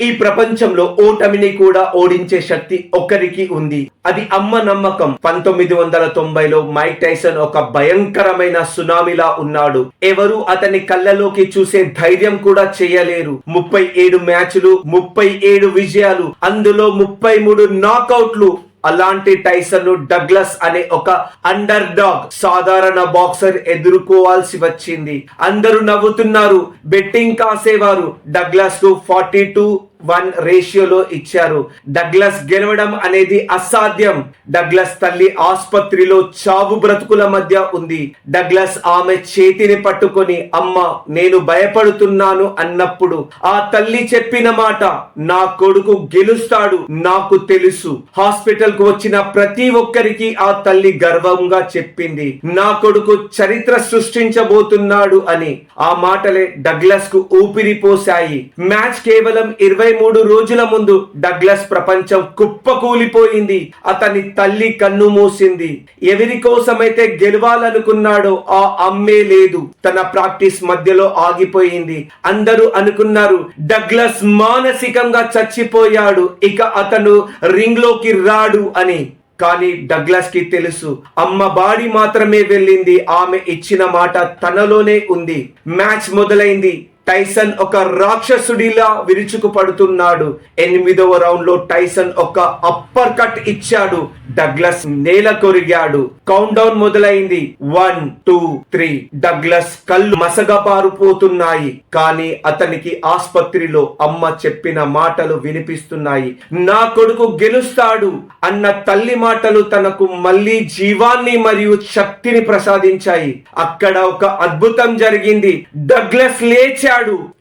ఈ ప్రపంచంలో ఓటమిని కూడా ఓడించే శక్తి ఒక్కరికి ఉంది. అది అమ్మ నమ్మకం. పంతొమ్మిది వందల తొంభైలో మైక్ టైసన్ ఒక భయంకరమైన సునామీలా ఉన్నాడు. ఎవరు అతని కళ్ళలోకి చూసే ధైర్యం కూడా చేయలేరు. ముప్పై ఏడు మ్యాచ్లు ముప్పై ఏడు విజయాలు అందులో ముప్పై మూడు నాకౌట్లు అలాంటి టైసన్ డగ్లస్ అనే ఒక అండర్ డాగ్ సాధారణ బాక్సర్ ఎదుర్కోవాల్సి వచ్చింది. అందరూ నవ్వుతున్నారు. బెట్టింగ్ కాసేవారు. డగ్లస్కు ఫార్టీ టూ వన్ రేషియోలో ఇచ్చారు. డగ్లస్ గెలవడం అనేది అసాధ్యం. డగ్లస్ తల్లి ఆసుపత్రిలో చావు బ్రతుకుల మధ్య ఉంది. డగ్లస్ ఆమె చేతిని పట్టుకొని అమ్మ నేను భయపడుతున్నాను అన్నప్పుడు ఆ తల్లి చెప్పిన మాట నా కొడుకు గెలుస్తాడు నాకు తెలుసు. హాస్పిటల్కు వచ్చిన ప్రతి ఒక్కరికి ఆ తల్లి గర్వంగా చెప్పింది. నా కొడుకు చరిత్ర సృష్టించబోతున్నాడు అని ఆ మాటలే డగ్లస్కు ఊపిరి పోశాయి. మ్యాచ్ కేవలం ఇరవై మూడు రోజుల ముందు డగ్లస్ ప్రపంచం కుప్పకూలిపోయింది. అతని తల్లి కన్ను మూసింది. ఎవరి కోసమైతే గెలవాలనుకున్నాడో ఆ అమ్మే లేదు. తన ప్రాక్టీస్ మధ్యలో ఆగిపోయింది. అందరూ అనుకున్నారు డగ్లస్ మానసికంగా చచ్చిపోయాడు. ఇక అతను రింగ్లోకి రాడు అని. కానీ డగ్లస్కి తెలుసు అమ్మ బాడీ మాత్రమే వెళ్ళింది. ఆమె ఇచ్చిన మాట తనలోనే ఉంది. మ్యాచ్ మొదలైంది. టైసన్ ఒక రాక్షసుడిలా విరుచుకు పడుతున్నాడు ఎనిమిదవ రౌండ్లో టైసన్ ఒక అప్పర్ కట్ ఇచ్చాడు. డగ్లస్ నేల కొరిగాడు. కౌంట్ డౌన్ మొదలైంది. వన్ టూ త్రీ డగ్లస్ కళ్ళు మసగబారుపోతున్నాయి కానీ అతనికి ఆస్పత్రిలో అమ్మ చెప్పిన మాటలు వినిపిస్తున్నాయి. నా కొడుకు గెలుస్తాడు అన్న తల్లి మాటలు తనకు మళ్ళీ జీవాన్ని మరియు శక్తిని ప్రసాదించాయి. అక్కడ ఒక అద్భుతం జరిగింది. డగ్లస్ లేచాడు.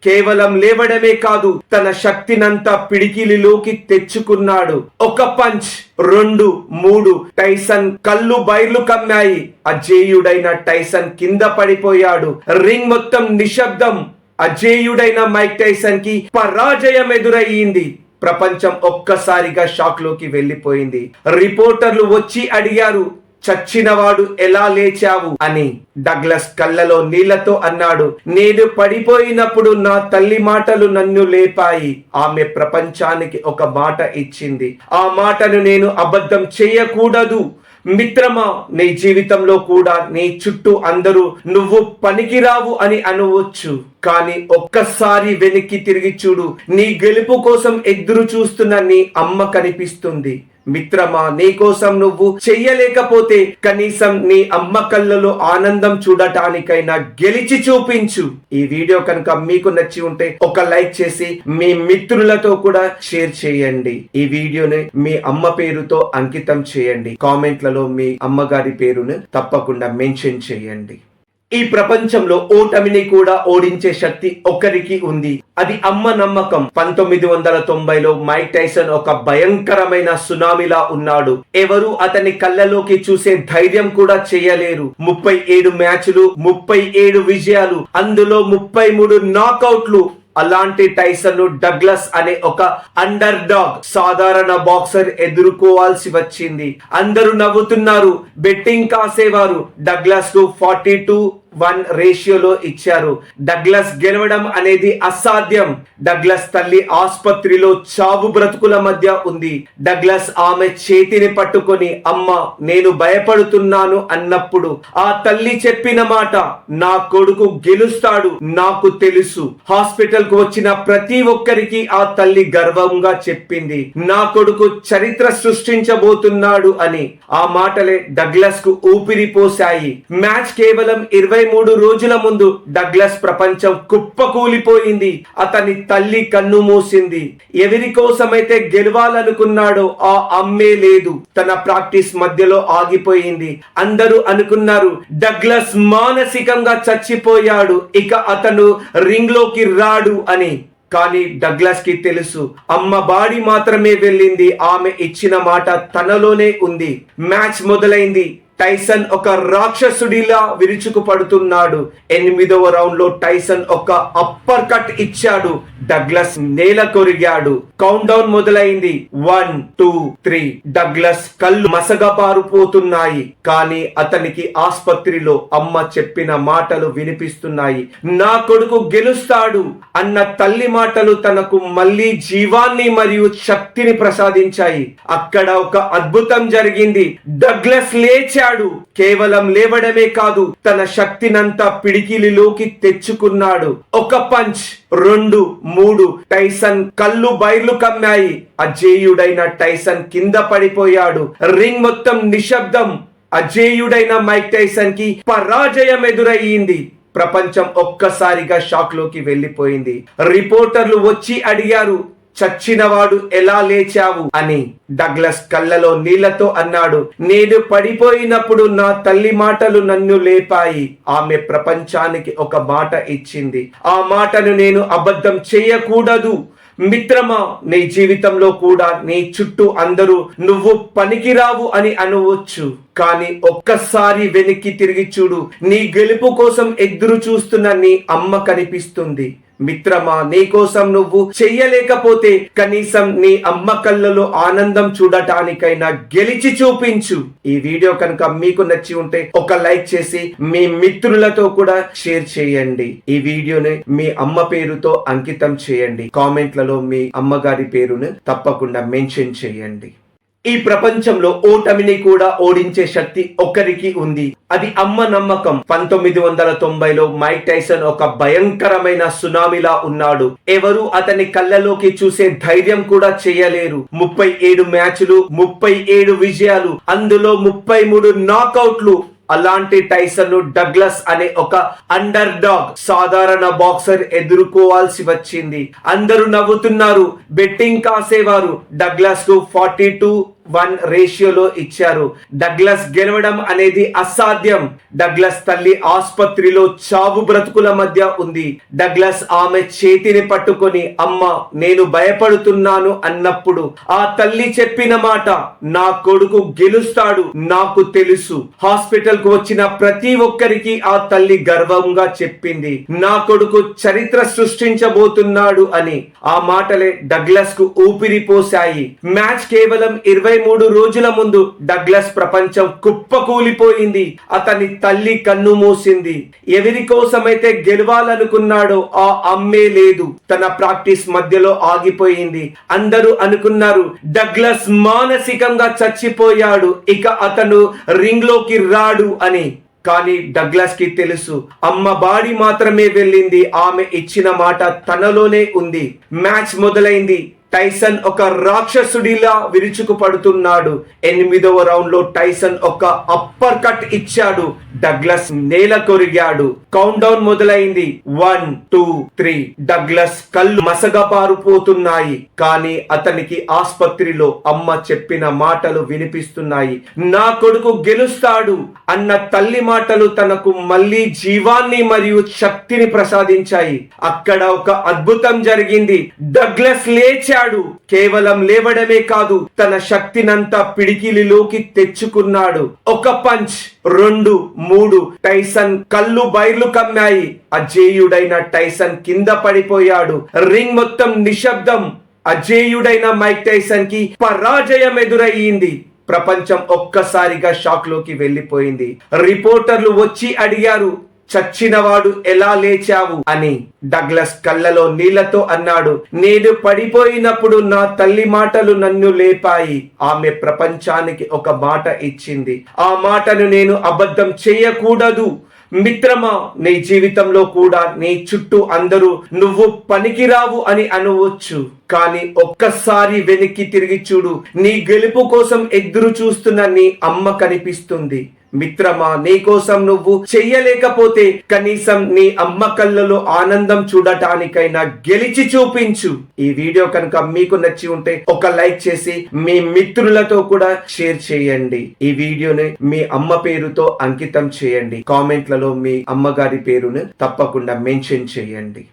కేవలం లేవడమే కాదు తన శక్తినంతా పిడికిలిలోకి తెచ్చుకున్నాడు. ఒక పంచ్ రెండు మూడు టైసన్ కళ్ళు బైర్లు కమ్మాయి. అజేయుడైన టైసన్ కింద పడిపోయాడు. రింగ్ మొత్తం నిశ్శబ్దం. అజేయుడైన మైక్ టైసన్కి పరాజయం ఎదురయ్యింది ప్రపంచం ఒక్కసారిగా షాక్లోకి వెళ్ళిపోయింది. రిపోర్టర్లు వచ్చి అడిగారు చచ్చినవాడు ఎలా లేచావు? అని డగ్లస్ కళ్ళలో నీళ్ళతో అన్నాడు. నేను పడిపోయినప్పుడు నా తల్లి మాటలు నన్ను లేపాయి. ఆమె ప్రపంచానికి ఒక మాట ఇచ్చింది. ఆ మాటను నేను అబద్ధం చేయకూడదు. మిత్రమా నీ జీవితంలో కూడా నీ చుట్టూ అందరూ నువ్వు పనికిరావు అని అనవచ్చు. కానీ ఒక్కసారి వెనక్కి తిరిగి చూడు. నీ గెలుపు కోసం ఎదురు చూస్తున్న నీ అమ్మ కనిపిస్తుంది. మిత్రమా నీ కోసం నువ్వు చెయ్యలేకపోతే కనీసం నీ అమ్మ కళ్ళలో ఆనందం చూడటానికైనా గెలిచి చూపించు. ఈ వీడియో కనుక మీకు నచ్చి ఉంటే ఒక లైక్ చేసి మీ మిత్రులతో కూడా షేర్ చేయండి. ఈ వీడియోని మీ అమ్మ పేరుతో అంకితం చేయండి. కామెంట్లలో మీ అమ్మగారి పేరును తప్పకుండా మెన్షన్ చేయండి. ఈ ప్రపంచంలో ఓటమిని కూడా ఓడించే శక్తి ఒక్కరికి ఉంది. అది అమ్మ నమ్మకం. పంతొమ్మిది వందల తొంభైలో మైక్ టైసన్ ఒక భయంకరమైన సునామీలా ఉన్నాడు. ఎవరు అతని కళ్ళలోకి చూసే ధైర్యం కూడా చేయలేరు. ముప్పై ఏడు మ్యాచ్లు ముప్పై ఏడు విజయాలు అందులో ముప్పై మూడు నాకౌట్లు. అలాంటి టైసన్ డగ్లస్ అనే ఒక అండర్ డాగ్ సాధారణ బాక్సర్ ఎదుర్కోవాల్సి వచ్చింది. అందరూ నవ్వుతున్నారు. బెట్టింగ్ కాసేవారు. డగ్లస్కు ఫార్టీ టూ వన్ రేషియోలో ఇచ్చారు. డగ్లస్ గెలవడం అనేది అసాధ్యం. డగ్లస్ తల్లి ఆసుపత్రిలో చావు బ్రతుకుల మధ్య ఉంది. డగ్లస్ ఆమె చేతిని పట్టుకొని అమ్మ నేను భయపడుతున్నాను అన్నప్పుడు ఆ తల్లి చెప్పిన మాట నా కొడుకు గెలుస్తాడు నాకు తెలుసు. హాస్పిటల్కు వచ్చిన ప్రతి ఒక్కరికి ఆ తల్లి గర్వంగా చెప్పింది. నా కొడుకు చరిత్ర సృష్టించబోతున్నాడు అని ఆ మాటలే డగ్లస్కు ఊపిరి పోశాయి. మ్యాచ్ కేవలం ఇరవై మూడు రోజుల ముందు డగ్లస్ ప్రపంచం కుప్పకూలిపోయింది. అతని తల్లి కన్ను మూసింది. ఎవరి కోసమైతే గెలవాలనుకున్నాడో ఆ అమ్మే లేదు. తన ప్రాక్టీస్ మధ్యలో ఆగిపోయింది. అందరూ అనుకున్నారు డగ్లస్ మానసికంగా చచ్చిపోయాడు. ఇక అతను రింగ్లోకి రాడు అని. కానీ డగ్లస్కి తెలుసు అమ్మ బాడీ మాత్రమే వెళ్ళింది. ఆమె ఇచ్చిన మాట తనలోనే ఉంది. మ్యాచ్ మొదలైంది. టైసన్ ఒక రాక్షసుడిలా విరుచుకు పడుతున్నాడు ఎనిమిదవ రౌండ్లో టైసన్ ఒక అప్పర్ కట్ ఇచ్చాడు. డగ్లస్ నేల కొరిగాడు. కౌంట్ డౌన్ మొదలైంది. వన్ టూ త్రీ డగ్లస్ కళ్ళు మసగా పారిపోతున్నాయి కానీ అతనికి ఆస్పత్రిలో అమ్మ చెప్పిన మాటలు వినిపిస్తున్నాయి. నా కొడుకు గెలుస్తాడు అన్న తల్లి మాటలు తనకు మళ్ళీ జీవాన్ని మరియు శక్తిని ప్రసాదించాయి. అక్కడ ఒక అద్భుతం జరిగింది. డగ్లస్ లేచాడు. కేవలం లేవడమే కాదు తన శక్తినంతా పిడికిలిలోకి తెచ్చుకున్నాడు. ఒక పంచ్ రెండు మూడు టైసన్ కళ్ళు బయర్లు కమ్మాయి. అజేయుడైన టైసన్ కింద పడిపోయాడు. రింగ్ మొత్తం నిశ్శబ్దం. అజేయుడైన మైక్ టైసన్కి పరాజయం ఎదురయ్యింది ప్రపంచం ఒక్కసారిగా షాక్లోకి వెళ్ళిపోయింది. రిపోర్టర్లు వచ్చి అడిగారు చచ్చినవాడు ఎలా లేచావు అని డగ్లస్ కళ్ళలో నీళ్ళతో అన్నాడు నేను పడిపోయినప్పుడు నా తల్లి మాటలు నన్ను లేపాయి. ఆమె ప్రపంచానికి ఒక మాట ఇచ్చింది. ఆ మాటను నేను అబద్ధం చేయకూడదు. మిత్రమా నీ జీవితంలో కూడా నీ చుట్టూ అందరూ నువ్వు పనికిరావు అని అనవచ్చు. కానీ ఒక్కసారి వెనక్కి తిరిగి చూడు నీ గెలుపు కోసం ఎదురు చూస్తున్న నీ అమ్మ కనిపిస్తుంది. మిత్రమా నీకోసం నువ్వు చెయ్యలేకపోతే కనీసం నీ అమ్మ కళ్ళలో ఆనందం చూడటానికైనా గెలిచి చూపించు. ఈ వీడియో కనుక మీకు నచ్చి ఉంటే ఒక లైక్ చేసి మీ మిత్రులతో కూడా షేర్ చేయండి. ఈ వీడియోని మీ అమ్మ పేరుతో అంకితం చేయండి. కామెంట్లలో మీ అమ్మగారి పేరును తప్పకుండా మెన్షన్ చేయండి. ఈ ప్రపంచంలో ఓటమిని కూడా ఓడించే శక్తి ఒక్కరికి ఉంది. అది అమ్మ నమ్మకం. పంతొమ్మిది వందల తొంభైలో మైక్ టైసన్ ఒక భయంకరమైన సునామీలా ఉన్నాడు. ఎవరు అతని కళ్ళలోకి చూసే ధైర్యం కూడా చేయలేరు. ముప్పై ఏడు మ్యాచ్లు ముప్పై ఏడు విజయాలు అందులో ముప్పై మూడు నాకౌట్లు అలాంటి టైసన్ను డగ్లస్ అనే ఒక అండర్ డాగ్ సాధారణ బాక్సర్ ఎదుర్కోవాల్సి వచ్చింది. అందరూ నవ్వుతున్నారు. బెట్టింగ్ కాసేవారు. డగ్లస్కు ఫార్టీ టూ వన్ రేషియోలో ఇచ్చారు. డగ్లస్ గెలవడం అనేది అసాధ్యం. డగ్లస్ తల్లి ఆసుపత్రిలో చావు బ్రతుకుల మధ్య ఉంది. డగ్లస్ ఆమె చేతిని పట్టుకొని అమ్మ నేను భయపడుతున్నాను అన్నప్పుడు ఆ తల్లి చెప్పిన మాట నా కొడుకు గెలుస్తాడు నాకు తెలుసు. హాస్పిటల్కు వచ్చిన ప్రతి ఒక్కరికి ఆ తల్లి గర్వంగా చెప్పింది. నా కొడుకు చరిత్ర సృష్టించబోతున్నాడు అని. ఆ మాటలే డగ్లస్కు ఊపిరి పోశాయి. మ్యాచ్ కేవలం ఇరవై మూడు రోజుల ముందు డగ్లస్ ప్రపంచం కుప్పకూలిపోయింది. అతని తల్లి కన్ను మూసింది. ఎవరి కోసమైతే గెలవాలనుకున్నాడో ఆ అమ్మే లేదు. తన ప్రాక్టీస్ మధ్యలో ఆగిపోయింది. అందరూ అనుకున్నారు డగ్లస్ మానసికంగా చచ్చిపోయాడు. ఇక అతను రింగ్లోకి రాడు అని. కానీ డగ్లస్కి తెలుసు అమ్మ బాడీ మాత్రమే వెళ్ళింది. ఆమె ఇచ్చిన మాట తనలోనే ఉంది. మ్యాచ్ మొదలైంది. టైసన్ ఒక రాక్షసుడిలా విరుచుకు పడుతున్నాడు ఎనిమిదవ రౌండ్లో టైసన్ ఒక అప్పర్ కట్ ఇచ్చాడు. డగ్లస్ నేల కొరిగాడు. కౌంట్ డౌన్ మొదలైంది. వన్ టూ త్రీ డగ్లస్ కళ్ళు మసగాపారిపోతున్నాయి కానీ అతనికి ఆసుపత్రిలో అమ్మ చెప్పిన మాటలు వినిపిస్తున్నాయి. నా కొడుకు గెలుస్తాడు అన్న తల్లి మాటలు తనకు మళ్ళీ జీవాన్ని మరియు శక్తిని ప్రసాదించాయి. అక్కడ ఒక అద్భుతం జరిగింది. డగ్లస్ లేచాడు. కేవలం లేవడమే కాదు తన శక్తినంతా పిడికిలిలోకి తెచ్చుకున్నాడు. ఒక పంచ్ రెండు మూడు టైసన్ కళ్ళు బయర్లు కమ్మాయి. అజేయుడైన టైసన్ కింద పడిపోయాడు. రింగ్ మొత్తం నిశ్శబ్దం. అజేయుడైన మైక్ టైసన్కి పరాజయం ఎదురయ్యింది ప్రపంచం ఒక్కసారిగా షాక్లోకి వెళ్ళిపోయింది. రిపోర్టర్లు వచ్చి అడిగారు చచ్చినవాడు ఎలా లేచావు? అని డగ్లస్ కళ్ళలో నీళ్ళతో అన్నాడు. నేను పడిపోయినప్పుడు నా తల్లి మాటలు నన్ను లేపాయి. ఆమె ప్రపంచానికి ఒక మాట ఇచ్చింది. ఆ మాటను నేను అబద్ధం చేయకూడదు. మిత్రమా నీ జీవితంలో కూడా నీ చుట్టూ అందరూ నువ్వు పనికిరావు అని అనవచ్చు. కానీ ఒక్కసారి వెనక్కి తిరిగి చూడు. నీ గెలుపు కోసం ఎదురు చూస్తున్న నీ అమ్మ కనిపిస్తుంది. మిత్రమా నీకోసం నువ్వు చెయ్యలేకపోతే కనీసం నీ అమ్మ కళ్ళలో ఆనందం చూడటానికైనా గెలిచి చూపించు. ఈ వీడియో కనుక మీకు నచ్చి ఉంటే ఒక లైక్ చేసి మీ మిత్రులతో కూడా షేర్ చేయండి. ఈ వీడియోని మీ అమ్మ పేరుతో అంకితం చేయండి. కామెంట్లలో మీ అమ్మగారి పేరును తప్పకుండా మెన్షన్ చేయండి.